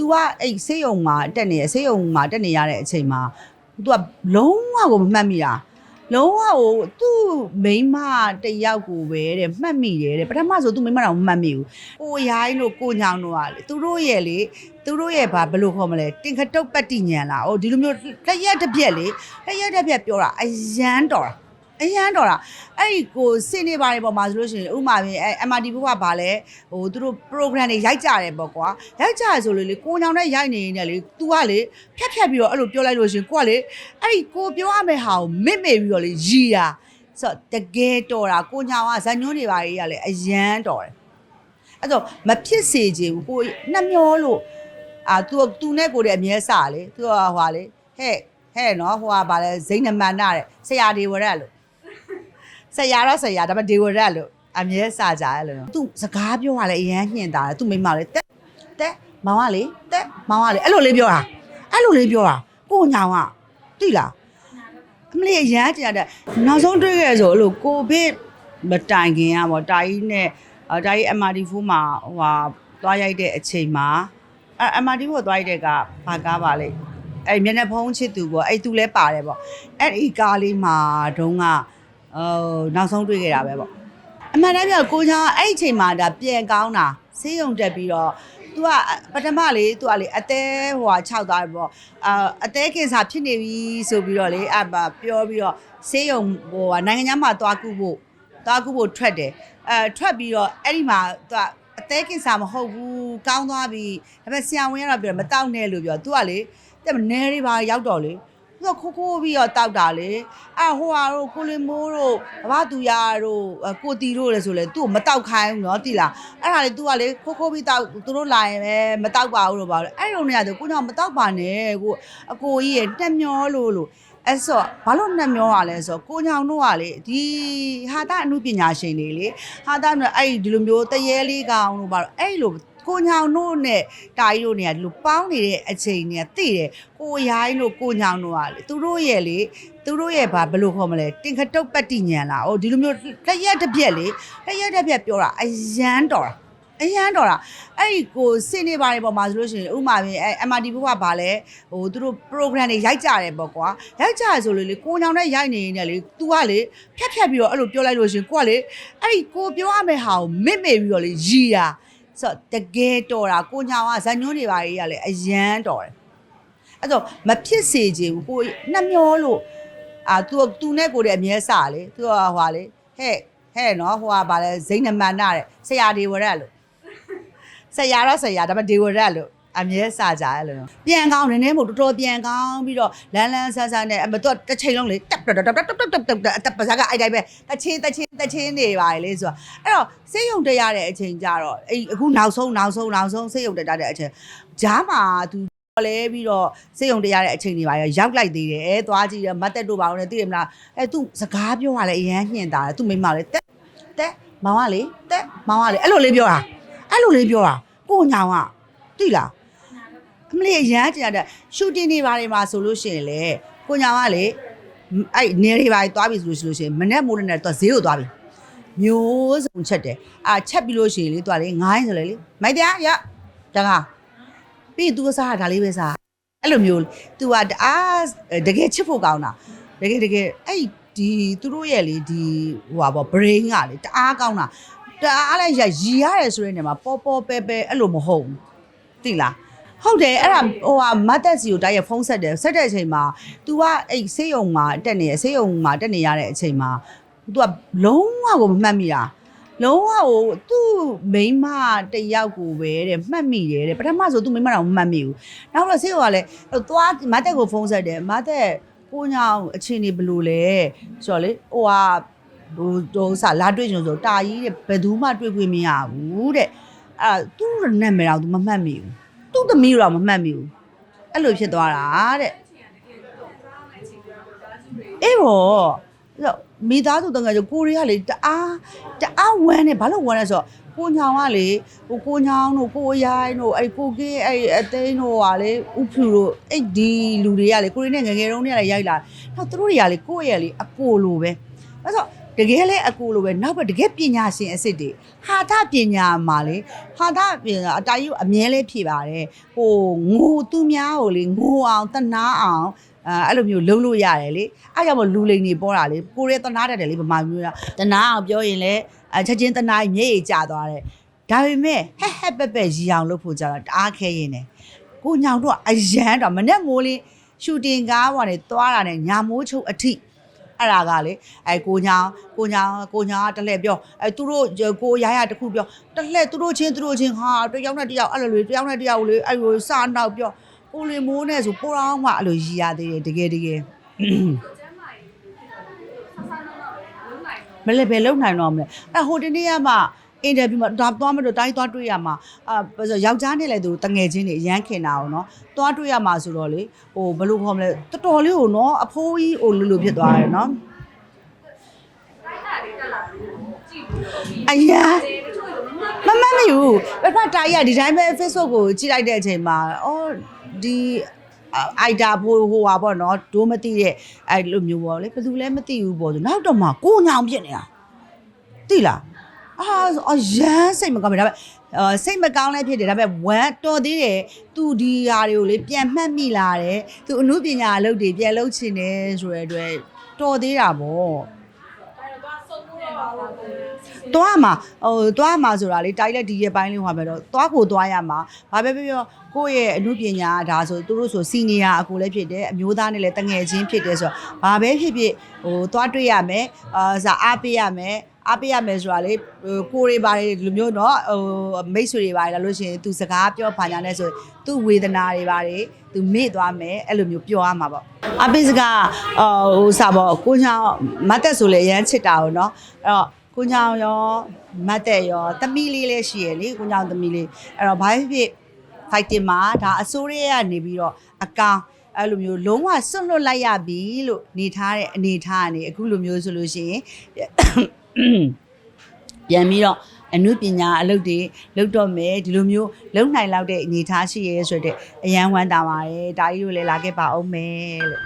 तू ကအဲ့ဆေးရုံမှာတက်နေရဆေးရုံမှာတက်နေရတဲ့အချိန်မှာ तू ကလုံးဝကိုမမှတ်မိတာလုံးဝကိုသူ့မိန်းမတစ်ယောက်ကိုပဲတဲ့မှတ်မိတယ်တဲ့ပထမဆိုသူ့မိန်းမတော့မမှတ်မိဘူးကိုရိုင်းတို့ကိုညောင်တို့ကလေသူတို့ရဲ့လေသူတို့ရဲ့ဘာဘယ်လိုခေါ်မလဲတင်ခတုတ်ပတ္တိညံလားဟိုဒီလိုမျိုးတစ်ရက်တစ်ပြက်လေတစ်ရက်တစ်ပြက်ပြောတာအရန်တော်တာ အရန်တော်တာအဲ့ဒီကိုစင်နေပါတယ်ပေါ့မှာဆိုလို့ရှိရင်ဥမာပြင်အဲ MRT ဘုကဘာလဲဟိုသူတို့ program တွေရိုက်ကြတယ်ပေါ့ကွာရိုက်ကြရဆိုလို့လေကိုညောင်နဲ့ရိုက်နေနေလေ तू ကလေဖြတ်ဖြတ်ပြီးတော့အဲ့လိုပြောလိုက်လို့ရှိရင်ကိုကလေအဲ့ဒီကိုပြောရမယ့်ဟာကိုမစ်မေပြီးတော့လေရီတာဆိုတော့တကယ်တော်တာကိုညောင်ကဇညွန်းတွေပါကြီးကလေအရန်တော်တယ်အဲ့တော့မဖြစ်စေချင်ဘူးကိုနှမျောလို့အာ तू तू နဲ့ကိုတဲ့အမြဲစလေ तू ကဟွာလေဟဲ့ဟဲ့နော်ဟိုကဘာလဲဇိနမန္နတဲ့ဆရာဒီဝရက်လို့ ဆရာတော့ဆရာဒါပေမဲ့ဒေဝရက်လို့အမြဲစာကြရလို့သူစကားပြောရလဲအရန်ညှင်တာတယ်သူမိမလေးတက်တက်မောင်ကလေတက်မောင်ကလေအဲ့လိုလေးပြောတာအဲ့လိုလေးပြောတာကိုညောင်ကတိလားအမလေးအရန်ကြတဲ့နောက်ဆုံးတွေ့ခဲ့ဆိုအဲ့လိုကိုဗစ်မတိုင်ခင်อ่ะဗောတာကြီးနဲ့အာတာကြီး MRT4 မှာဟိုဟာသွားရိုက်တဲ့အချိန်မှာအဲ MRT4 သွားရိုက်တဲ့ကဘာကားပါလဲအဲ့မျက်နှာဖုံးချစ်သူပေါ့အဲ့သူလဲပါတယ်ပေါ့အဲ့ဒီကားလေးမှာတုန်းက ဟိုနောက်ဆုံးတွေ့ခဲ့တာပဲပေါ့အမှန်တမ်းပြောကိုချောင်းအဲ့ဒီအချိန်မှာဒါပြန်ကောင်းတာဆေးရုံတက်ပြီးတော့ तू ကပထမလေ तू ကလေအသေးဟိုဟာ6သွားပြီပေါ့အာအသေးကင်ဆာဖြစ်နေပြီဆိုပြီးတော့လေအဘပြောပြီးတော့ဆေးရုံဟိုဟာနိုင်ငံခြားမှာသွားကူဖို့သွားကူဖို့ထွက်တယ်အဲထွက်ပြီးတော့အဲ့ဒီမှာ तू ကအသေးကင်ဆာမဟုတ်ဘူးကောင်းသွားပြီဒါပေမဲ့ဆရာဝန်ကတော့ပြောမတောက်နဲ့လို့ပြော तू ကလေတဲ့နဲတွေပါရောက်တော့လေ သူကခိုးခိုးပြီးတော့တောက်တာလေအဲဟိုဟာတို့ကိုလင်မိုးတို့ဘာသူရတို့အဲကိုတီတို့လည်းဆိုလေသူ့ကိုမတောက်ခိုင်းဘူးနော်တိလားအဲ့ဒါလေ तू ကလေခိုးခိုးပြီးတောက်သူတို့လာရင်ပဲမတောက်ပါဘူးလို့ပါလို့အဲ့လိုနေရတယ်ကိုကြောင့်မတောက်ပါနဲ့ကိုအကိုကြီးရဲ့တက်မျောလို့လို့အဲ့ဆိုဘာလို့နှက်မျောရလဲဆိုတော့ကိုညောင်တို့ကလေဒီဟာတာအမှုပညာရှင်တွေလေဟာတာတို့အဲ့ဒီလိုမျိုးတရေလေးကောင်တို့ဘာလို့အဲ့လို ကိုညောင်တို့နဲ့တာကြီးတို့เนี่ยဒီလိုပေါင်းနေတဲ့အချိန်เนี่ยသိတယ်ကိုရိုင်းတို့ကိုညောင်တို့ကလေသူတို့ရဲ့လေသူတို့ရဲ့ဘာဘယ်လိုခေါ်မလဲတင်ခတုတ်ပတ္တိညံလားဟိုဒီလိုမျိုးတစ်ရက်တစ်ပြက်လေတစ်ရက်တစ်ပြက်ပြောတာအရန်တော်တာအရန်တော်တာအဲ့ဒီကိုစင်နေပါတယ်ပေါ့မှာဆိုလို့ရှိရင်ဥမာပြင်အဲ MRT ဘုကဘာလဲဟိုသူတို့ program တွေရိုက်ကြတယ်ပေါ့ကွာရိုက်ကြရဆိုလို့လေကိုညောင်နဲ့ရိုက်နေနေလေ तू ကလေဖြတ်ဖြတ်ပြီးတော့အဲ့လိုပြောလိုက်လို့ရှိရင်ကိုကလေအဲ့ဒီကိုပြောရမယ့်ဟာကိုမစ်မေပြီးတော့လေရီတာ ဆိုတော့တကယ်တော်တာကိုညောင်ကဇညွန်းတွေပါကြီးကလေအရန်တော်တယ်အဲ့တော့မဖြစ်စေချင်ဘူးကိုနှမျောလို့အာ तू तू နဲ့ကိုတဲ့အမြဲစလေ तू ကဟွာလေဟဲ့ဟဲ့နော်ဟိုကဘာလဲဇိနမန္နတဲ့ဆရာဒီဝရက်လို့ ဆရာတော့ဆရာဒါပေမဲ့ဒေဝရက်လို့ အမြဲစာကြအဲ့လိုပြန်ကောင်းနည်းနည်းမို့တော်တော်ပြန်ကောင်းပြီးတော့လန်းလန်းဆန်းဆန်းနဲ့မတော်တစ်ချိန်လုံးလေတက်တက်တက်တက်တက်တက်တက်အတပါးစားကအဲ့တိုင်းပဲတချင်းတချင်းတချင်းနေပါလေဆိုတော့အဲ့တော့စေယုံတက်ရတဲ့အချိန်ကြတော့အဲ့အခုနောက်ဆုံးနောက်ဆုံးနောက်ဆုံးစေယုံတက်တဲ့အချိန်ဂျားမှာသူလဲပြီးတော့စေယုံတရားတဲ့အချိန်တွေပါရောက်လိုက်သေးတယ်အဲသွားကြည့်ရမတ်တက်တို့ပါအောင်လဲသိရမလားအဲသူစကားပြောရလဲအရန်ညှင်တာသူမိမလဲတက်တက်မောင်ကလေတက်မောင်ကလေအဲ့လိုလေးပြောတာအဲ့လိုလေးပြောတာကိုညောင်ကတိလား အမလေးအရန်ကြတဲ့ရှူတင်တွေပါတွေမှာဆိုလို့ရှိရင်လေကိုညောင်ကလေအဲ့နေတွေပါသွားပြီဆိုလို့ရှိရင်မနဲ့မိုးနဲ့တော့ဈေးကိုသွားပြီမျိုးစုံချက်တယ်အာချက်ပြီးလို့ရှိရင်လေသွားလေငိုင်းဆိုလေလေမိုက်တရားရတကားပြီးရင် तू ကစားတာဒါလေးပဲစားအဲ့လိုမျိုး तू ကတအားတကယ်ချစ်ဖို့ကောင်းတာတကယ်တကယ်အဲ့ဒီသူတို့ရဲ့လေဒီဟိုပါပေါ့ brain ကလေတအားကောင်းတာတအားလိုက်ရရီရတယ်ဆိုတဲ့နေရာမှာပေါ်ပေါ်ပဲပဲအဲ့လိုမဟုတ်ဘူးသိလား ဟုတ်တယ်အဲ့ဒါဟိုဟာမတ်တက်စီကိုတိုက်ရဖုံးဆက်တယ်ဆက်တဲ့အချိန်မှာ तू ကအဲ့ဆေးရုံမှာတက်နေရဆေးရုံမှာတက်နေရတဲ့အချိန်မှာ तू ကလုံးဝကိုမမှတ်မိတာလုံးဝကိုသူ့မိန်းမတစ်ယောက်ကိုပဲတဲ့မှတ်မိတယ်တဲ့ပထမဆိုသူ့မိန်းမတော့မမှတ်မိဘူးနောက်တော့ဆေးရုံကလည်းသွားမတ်တက်ကိုဖုံးဆက်တယ်မတ်တက်ကိုညောင်အချင်းနေဘယ်လိုလဲဆိုတော့လေဟိုဟာဟိုဟိုစာလာတွေ့ကြလို့ဆိုတာကြီးတဲ့ဘယ်သူမှတွေ့ခွင့်မရဘူးတဲ့အဲ့ဒါသူ့နာမည်တော့ तू မမှတ်မိဘူး သူ့သမီးတော့မမှတ်မိဘူးအဲ့လိုဖြစ်သွားတာတဲ့အေးဘောအဲ့တော့မိသားစုတငယ်ကျကိုရီးယားလေတအားတအားဝမ်းနေဘာလို့ဝမ်းလဲဆိုတော့ကိုညောင်ကလေဟိုကိုညောင်တို့ကိုရိုင်းတို့အဲ့ကိုကင်းအဲ့အသိန်းတို့ကလေဥဖြူတို့အဲ့ဒီလူတွေကလေကိုရီးနဲ့ငယ်ငယ်တုန်းကလည်းရိုက်လာနောက်သူတို့တွေကလေကိုယ့်ရဲ့လေအကိုလိုပဲအဲ့ဆိုတကယ်လဲအကူလိုပဲနောက်ပဲတကယ်ပညာရှင်အစ်စ်တွေဟာတာပညာမှာလေဟာတာပညာအတားကြီးအမြဲလဲဖြေပါတယ်ဟိုငိုသူများကိုလေငိုအောင်တနာအောင်အဲအဲ့လိုမျိုးလုံးလို့ရတယ်လေအဲ့ကြောင့်မလူလိန်တွေပေါ်တာလေကိုရဲတနာတတ်တယ်လေဗမာမျိုးကတနာအောင်ပြောရင်လေအချက်ချင်းတနာကြီးမျက်ရည်ကျသွားတယ်ဒါပေမဲ့ဟက်ဟက်ပက်ပက်ရီအောင်လုပ်ဖို့ကြတော့တအားခဲရင်တယ်ကိုညောင်တော့အရန်တော့မနဲ့မိုးလေးရှူတင်ကားပေါ်နေသွားတာနဲ့ညာမိုးချုပ်အထိ အဲ့ဒါကလေအဲကိုညောင်ကိုညောင်ကိုညောင်ကတလှည့်ပြောအဲသူတို့ကိုရရတခုပြောတလှည့်သူတို့ချင်းသူတို့ချင်းဟာတယောက်နဲ့တယောက်အဲ့လိုလေတယောက်နဲ့တယောက်လေအဲ့လိုစနောက်ပြောကိုလီမိုးနဲ့ဆိုပိုတော့မှအဲ့လိုရည်ရသေးတယ်တကယ်တကယ်မလဲဘယ်လုံနိုင်တော့မလဲအဲဟိုတနေ့ကမှ အင်တာဗျူးမှာဒါသွားမလို့တိုင်းသွားတွေ့ရမှာအာဘာလို့ယောက်ျားနဲ့လည်းသူတငယ်ချင်းတွေအရန်ခင်တာအောင်နော်သွားတွေ့ရမှာဆိုတော့လေဟိုဘယ်လိုခေါ်မလဲတော်တော်လေးကိုနော်အဖိုးကြီးဟိုလူလူဖြစ်သွားတယ်နော်အရာမမမယူဘယ်ဖက်တာကြီးကဒီတိုင်းပဲ Facebook ကိုကြည့်လိုက်တဲ့အချိန်မှာအော်ဒီအိုက်တာဘိုးဟိုဟာပေါ့နော်ဒိုးမသိတဲ့အဲ့လိုမျိုးပေါ့လေဘယ်သူလဲမသိဘူးပေါ့ဆိုနောက်တော့မှကိုညောင်ဖြစ်နေတာသိလား အာအရန်စိတ်မကောင်းဘူးဒါပေမဲ့အာစိတ်မကောင်းလည်းဖြစ်တယ်ဒါပေမဲ့ဝမ်းတော်သေးတယ်သူဒီဟာတွေကိုလေပြန်မှတ်မိလာတယ်သူအမှုပညာအလုပ်တွေပြန်လုပ်ချင်တယ်ဆိုတဲ့အတွက်တော်သေးတာပေါ့သွားမှာဟိုသွားမှာဆိုတာလေတိုင်းလက်ဒီရဲ့ပိုင်းလေးဟောမယ်တော့သွားကိုသွားရမှာဘာပဲပြောပြောကိုယ့်ရဲ့အမှုပညာဒါဆိုသူတို့ဆိုစီနီယာအကိုလည်းဖြစ်တယ်အမျိုးသားနဲ့လည်းတငယ်ချင်းဖြစ်တယ်ဆိုတော့ဘာပဲဖြစ်ဖြစ်ဟိုသွားတွေ့ရမယ်အာစာအားပေးရမယ် အားပေးရမယ်ဆိုတာလေဟိုကိုတွေပါတယ်လူမျိုးเนาะဟိုမိတ်ဆွေတွေပါတယ်လာလို့ရှိရင်သူစကားပြောဖာညာနဲ့ဆိုသူဝေဒနာတွေပါတယ်သူမေ့သွားမယ်အဲ့လိုမျိုးပြောရမှာပေါ့အပိစကားဟိုစာပေါ့ကိုညောင်မတ်တက်ဆိုလေအရန်ချစ်တာ哦เนาะအဲ့တော့ကိုညောင်ရောမတ်တက်ရောသမီးလေးလည်းရှိရလေကိုညောင်သမီးလေးအဲ့တော့ဘာဖြစ်ဖြစ် fighting မှာဒါအစိုးရကနေပြီးတော့အကောင်အဲ့လိုမျိုးလုံးဝစွန့်လွတ်လိုက်ရပြီလို့နေထားတဲ့အနေထားကနေအခုလိုမျိုးဆိုလို့ရှိရင် ပြန်ပြီးတော့အနုပညာအလုပ်တွေလုပ်တော့မယ်ဒီလိုမျိုးလုံနိုင်လောက်တဲ့အနေထားရှိရဲဆိုတဲ့အရန်ဝမ်းတာပါတယ်ဒါကြီးတို့လည်းလာခဲ့ပါအောင်မယ်လို့